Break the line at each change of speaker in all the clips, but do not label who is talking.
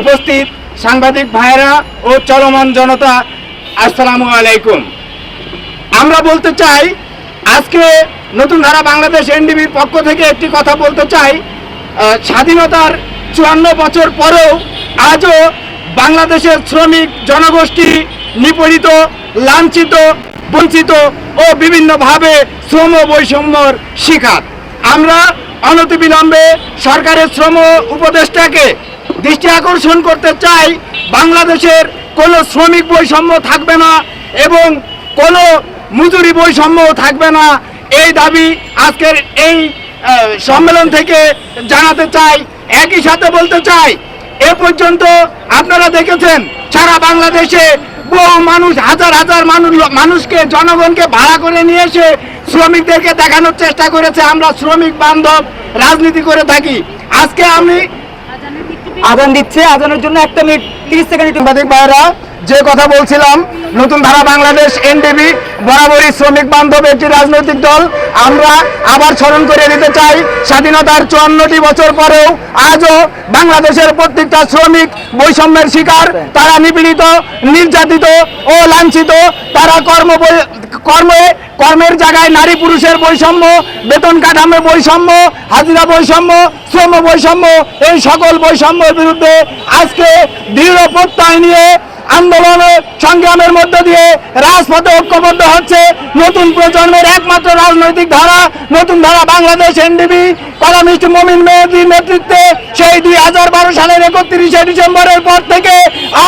উপস্থিত সাংবাদিক ভাইয়েরা ও চলমান জনতা, আসসালামু আলাইকুম। আমরা বলতে চাই, আজকে নতুন ধারা বাংলাদেশ এনডিবির পক্ষ থেকে একটি কথা বলতে চাই স্বাধীনতার চুয়ান্ন বছর পরেও আজও বাংলাদেশের শ্রমিক জনগোষ্ঠী নিপীড়িত, লাঞ্ছিত, বঞ্চিত ও বিভিন্নভাবে শ্রম বৈষম্যর শিকার। আমরা অনতিবিলম্বে সরকারের শ্রম উপদেষ্টাকে দৃষ্টি আকর্ষণ করতে চাই, বাংলাদেশের কোনো শ্রমিক বৈষম্য থাকবে না এবং কোনো মজুরি বৈষম্য থাকবে না। এই দাবি আজকের এই সম্মেলন থেকে জানাতে চাই। একই সাথে বলতে চাই, এ পর্যন্ত আপনারা দেখেছেন, সারা বাংলাদেশে বহু মানুষ, হাজার হাজার মানুষ মানুষকে, জনগণকে ভাড়া করে নিয়ে এসে শ্রমিকদেরকে দেখানোর চেষ্টা করেছে। আমরা শ্রমিক বান্ধব রাজনীতি করে থাকি। আজকে আমি
আদান দিচ্ছে। আদানের জন্য একটা মিনিট তিরিশ সেকেন্ড
ভাইরা যে কথা বলছিলাম, নতুন ধারা বাংলাদেশ এনডিবি বরাবরই শ্রমিক বান্ধব একটি রাজনৈতিক দল, আমরা আবার স্মরণ করে দিতে চাই, স্বাধীনতার চুয়ান্নটি বছর পরেও আজও বাংলাদেশের প্রত্যেকটা শ্রমিক বৈষম্যের শিকার, তারা নিপীড়িত, নির্যাতিত ও লাঞ্ছিত, তারা কর্ম কর্মে, কর্মের জায়গায় নারী পুরুষের বৈষম্য, বেতন কাঠামো বৈষম্য, হাজিরা বৈষম্য, শ্রম বৈষম্য, এই সকল বৈষম্যের বিরুদ্ধে আজকে দৃঢ় প্রত্যয় নিয়ে আন্দোলনের সংগ্রামের মধ্য দিয়ে রাজপথে ঐক্যবদ্ধ হচ্ছে নতুন প্রজন্মের একমাত্র রাজনৈতিক ধারা, নতুন ধারা বাংলাদেশ এনডিবি কলামিস্ট মমিন মেহেদির নেতৃত্বে সেই দুই হাজার বারো সালের একত্রিশে ডিসেম্বরের পর থেকে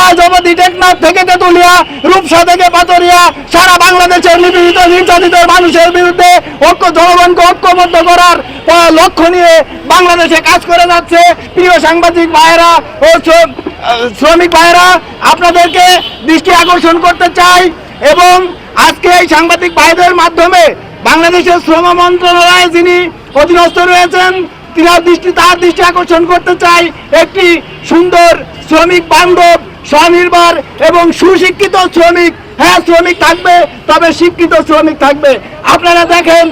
আজ অবধি টেকনাফ থেকে তেতুলিয়া, রূপসা থেকে পাতরিয়া সারা বাংলাদেশের নিপীড়িত নির্যাতিত মানুষের বিরুদ্ধে ঐক্য, জনগণকে ঐক্যবদ্ধ করার লক্ষ্য নিয়ে বাংলাদেশে কাজ করে যাচ্ছে। প্রিয় সাংবাদিক ভাইয়েরা, ও শ্রমিক ভাইয়েরা আপনাদেরকে দৃষ্টি আকর্ষণ করতে চাই এবং আজকে এই সাংবাদিক ভাইদের মাধ্যমে বাংলাদেশের শ্রম মন্ত্রণালয়ে যিনি অধীনস্থ রয়েছেন তিনার দৃষ্টি তার দৃষ্টি আকর্ষণ করতে চাই একটি সুন্দর শ্রমিক বান্ধব স্বনির্ভর এবং সুশিক্ষিত শ্রমিক। হ্যাঁ শ্রমিক থাকবে তবে শিক্ষিত শ্রমিক থাকবে। আপনারা দেখেন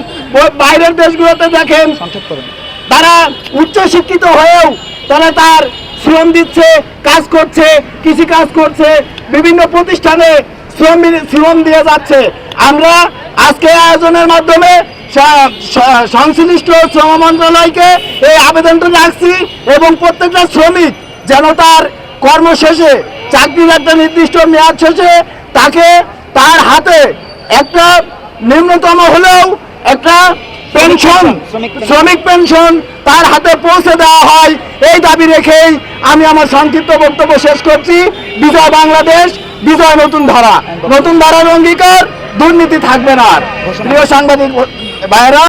বাইরের দেশগুলোতে দেখেন তারা উচ্চ শিক্ষিত হয়েও তারা তার শ্রম দিচ্ছে কাজ করছে কৃষি কাজ করছে বিভিন্ন প্রতিষ্ঠানে শ্রম শ্রম দিয়ে যাচ্ছে। আমরা আজকে আয়োজনের মাধ্যমে সংশ্লিষ্ট শ্রম মন্ত্রণালয়কে এই আবেদনটা রাখছি এবং প্রত্যেকটা শ্রমিক যেন তার কর্ম শেষে চাকরির একটা নির্দিষ্ট মেয়াদ শেষে তাকে তার হাতে একটা নিম্নতম হলেও একটা পেনশন শ্রমিক পেনশন। তার হাতে পৌঁছে দেওয়া এই দাবি রেখেই আমি আমার সংক্ষিপ্ত বক্তব্য শেষ করছি বিজয় বাংলাদেশ, বিজয় নতুন ধারা নতুন ধারার অঙ্গীকার, দুর্নীতি থাকবে না। প্রিয় সাংবাদিক ভাইয়েরা